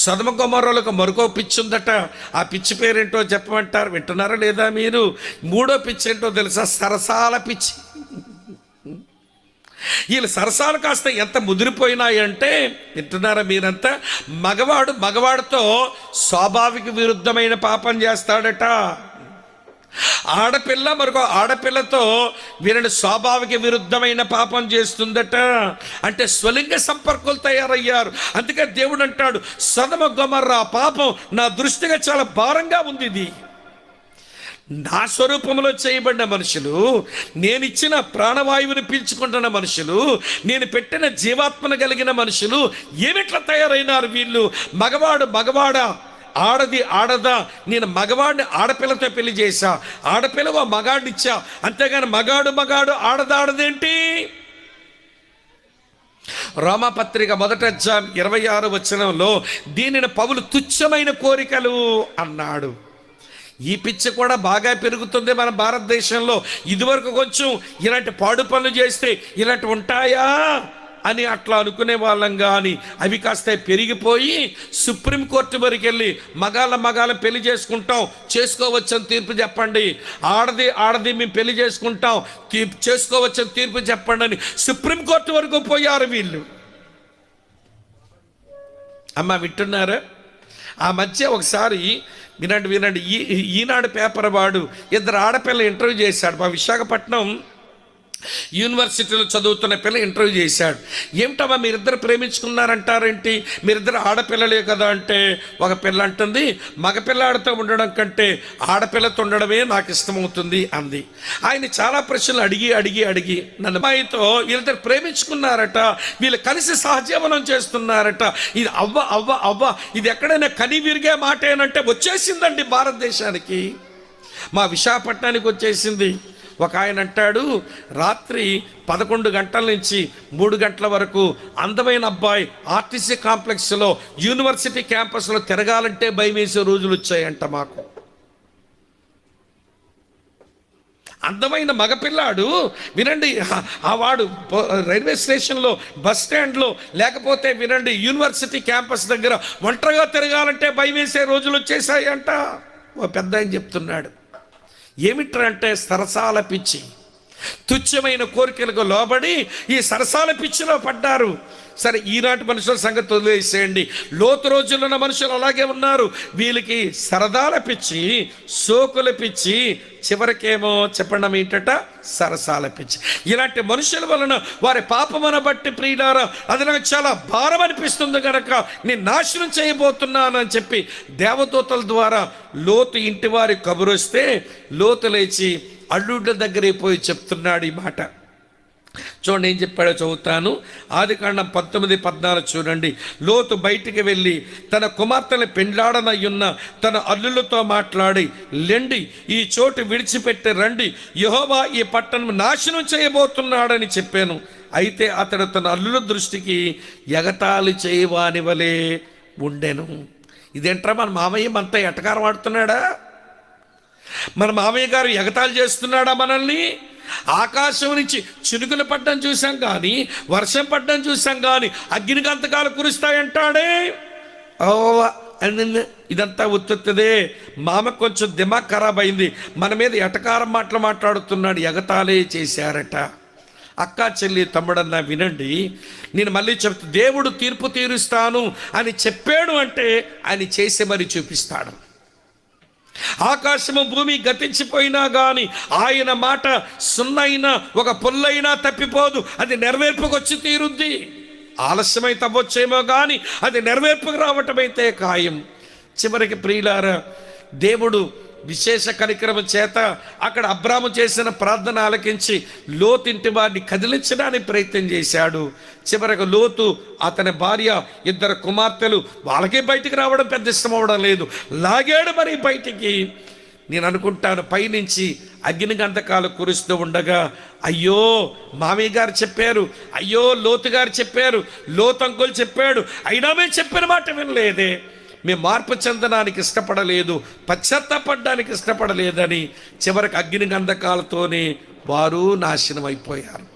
సదమ మరుగో మరొక పిచ్చి ఉందట ఆ పిచ్చి పేరేంటో చెప్పమంటారు? వింటున్నారా లేదా మీరు? మూడో పిచ్చి ఏంటో తెలుసా? సరసాల పిచ్చి. వీళ్ళు సరసాలు కాస్త ఎంత ముదిరిపోయినాయంటే వింటున్నారా మీరంతా? మగవాడు మగవాడితో స్వాభావిక విరుద్ధమైన పాపం చేస్తాడట. ఆడపిల్ల మరొక ఆడపిల్లతో వీరిని స్వాభావిక విరుద్ధమైన పాపం చేస్తుందట. అంటే స్వలింగ సంపర్కులు తయారయ్యారు. అందుకే దేవుడు అంటాడు సదమ గొమర్రా పాపం నా దృష్టిగా చాలా భారంగా ఉంది ఇది. నా స్వరూపంలో చేయబడిన మనుషులు నేను ఇచ్చిన ప్రాణవాయువుని పీల్చుకుంటున్న మనుషులు నేను పెట్టిన జీవాత్మను కలిగిన మనుషులు ఏమిట్లా తయారైనారు వీళ్ళు? మగవాడు మగవాడా? ఆడది ఆడదా నేను మగవాడిని ఆడపిల్లతో పెళ్ళి చేశా. ఆడపిల్లవో మగాడిచ్చా అంతేగాని మగాడు మగాడు ఆడదాడదేంటి రోమపత్రిక మొదట అధ్యాయం ఇరవై ఆరు వచనంలో దీనిని పౌలు తుచ్చమైన కోరికలు అన్నాడు. ఈ పిచ్చి కూడా బాగా పెరుగుతుంది మన భారతదేశంలో. ఇదివరకు కొంచెం ఇలాంటి పాడు పనులు చేస్తే ఇలాంటి ఉంటాయా? అని అట్లా అనుకునే వాళ్ళం కానీ అవి కాస్త పెరిగిపోయి సుప్రీంకోర్టు వరకు వెళ్ళి మగాళ్ళ మగాళ్ళ పెళ్ళి చేసుకుంటాం చేసుకోవచ్చని తీర్పు చెప్పండి. ఆడది ఆడది మేము పెళ్ళి చేసుకుంటాం తీర్పు చేసుకోవచ్చని తీర్పు చెప్పండి అని సుప్రీంకోర్టు వరకు పోయారు వీళ్ళు. అమ్మ వింటున్నారా? ఆ మధ్య ఒకసారి వినండి వినండి. ఈ ఈనాడు పేపర్ వాడు ఇద్దరు ఆడపిల్ల ఇంటర్వ్యూ చేశాడు మా విశాఖపట్నం యూనివర్సిటీలో చదువుతున్న పిల్ల ఇంటర్వ్యూ చేశాడు. ఏమిటమ్మా మీరిద్దరు ప్రేమించుకున్నారంటారేంటి? మీరిద్దరు ఆడపిల్లలే కదా అంటే ఒక పిల్ల అంటుంది మగపిల్లాడితో ఉండడం కంటే ఆడపిల్లతో ఉండడమే నాకు ఇష్టమవుతుంది అంది. ఆయన చాలా ప్రశ్నలు అడిగి అడిగి అడిగి నన్ను అమ్మాయితో వీళ్ళిద్దరు ప్రేమించుకున్నారట వీళ్ళు కలిసి సహజీవనం చేస్తున్నారట. ఇది అవ్వ అవ్వ అవ్వ ఇది ఎక్కడైనా కని విరిగే మాటేనంటే వచ్చేసిందండి భారతదేశానికి. మా విశాఖపట్నానికి వచ్చేసింది. ఒక ఆయన అంటాడు రాత్రి పదకొండు గంటల నుంచి మూడు గంటల వరకు అందమైన అబ్బాయి ఆర్టీసీ కాంప్లెక్స్లో యూనివర్సిటీ క్యాంపస్లో తిరగాలంటే భయం వేసే రోజులు వచ్చాయంట మాకు. అందమైన మగపిల్లాడు వినండి ఆ- వాడు రైల్వే స్టేషన్లో బస్ స్టాండ్లో లేకపోతే వినండి యూనివర్సిటీ క్యాంపస్ దగ్గర ఒంటరిగా తిరగాలంటే భయం వేసే రోజులు వచ్చేసాయంట. ఓ పెద్ద ఆయన చెప్తున్నాడు ఏమిట్రా అంటే సరసాల పిచ్చి. తుచ్చమైన కోరికలకు లోబడి ఈ సరసాల పిచ్చిలో పడ్డారు. సరే ఈనాటి మనుషుల సంగతి వదిలేసేయండి. లోతు రోజుల్లో ఉన్న మనుషులు అలాగే ఉన్నారు. వీళ్ళకి సరదాల పిచ్చి సోకుల పిచ్చి చివరికేమో చెప్పడం ఏంటట సరసాల పిచ్చి. ఇలాంటి మనుషుల వలన వారి పాపమున బట్టి ప్రియులారా అది నాకు చాలా భారం అనిపిస్తుంది కనుక నేను నాశనం చేయబోతున్నానని చెప్పి దేవదూతల ద్వారా లోతు ఇంటి వారి కబురు వస్తే లోతు లేచి అల్లుళ్ళ దగ్గరే పోయి చెప్తున్నాడు ఈ మాట. చూడండి ఏం చెప్పాడో చదువుతాను. ఆది కాండం పంతొమ్మిది పద్నాలుగు చూడండి. లోతు బయటికి వెళ్ళి తన కుమార్తెను పెండ్లాడనయ్యున్న తన అల్లులతో మాట్లాడి లెండి ఈ చోటు విడిచిపెట్టి రండి. యహోవా ఈ పట్టణం నాశనం చేయబోతున్నాడని చెప్పాను. అయితే అతడు తన అల్లుల దృష్టికి ఎగతాళి చేయవాని వలె ఉండెను. ఇదేంట్రా మన మామయ్య మనతో ఎటకారం ఆడుతున్నాడా? మన మామయ్య గారు ఎగతాలు చేస్తున్నాడా మనల్ని? ఆకాశం నుంచి చినుకులు పడ్డం చూసాం కానీ వర్షం పడ్డం చూసాం కానీ అగ్ని గంతకాలు కురుస్తాయంటాడే? ఓ ఇదంతా ఉత్తుత్తదే. మామ కొంచెం దిమాగ్ ఖరాబ్ అయింది. మన మీద ఎటకారం మాటలు మాట్లాడుతున్నాడు ఎగతాలే చేశారట. అక్క చెల్లి తమ్ముడన్నా వినండి నేను మళ్ళీ చెప్తా దేవుడు తీర్పు తీరుస్తాను అని చెప్పాడు అంటే ఆయన చేసి మరి చూపిస్తాడు. ఆకాశము భూమి గతించిపోయినా కానీ ఆయన మాట సున్నైనా ఒక పుల్లైనా తప్పిపోదు. అది నెరవేర్పుకొచ్చి తీరుద్ది. ఆలస్యమై తవ్వచ్చేమో కానీ అది నెరవేర్పుకు రావటమైతే ఖాయం. చివరికి ప్రియులారా దేవుడు విశేష కార్యక్రమం చేత అక్కడ అబ్రాము చేసిన ప్రార్థన ఆలకించి లోతింటి వారిని కదిలించడానికి ప్రయత్నం చేశాడు. చివరకు లోతు అతని భార్య ఇద్దరు కుమార్తెలు వాళ్ళకే బయటికి రావడం పెద్ద ఇష్టం అవడం లేదు. లాగాడు మరి బయటికి. నేను అనుకుంటాను పైనుంచి అగ్ని గంధకాలు కురుస్తూ ఉండగా అయ్యో మామయ్య గారు చెప్పారు అయ్యో లోతు గారు చెప్పారు లోతు అంకులు చెప్పాడు అయినా మేము చెప్పిన మాట వినలేదే. మేము మార్పు చెందడానికి ఇష్టపడలేదు పశ్చాత్తాపడడానికి ఇష్టపడలేదని చివరికి అగ్ని గంధకాలతోనే వారు నాశనం అయిపోయారు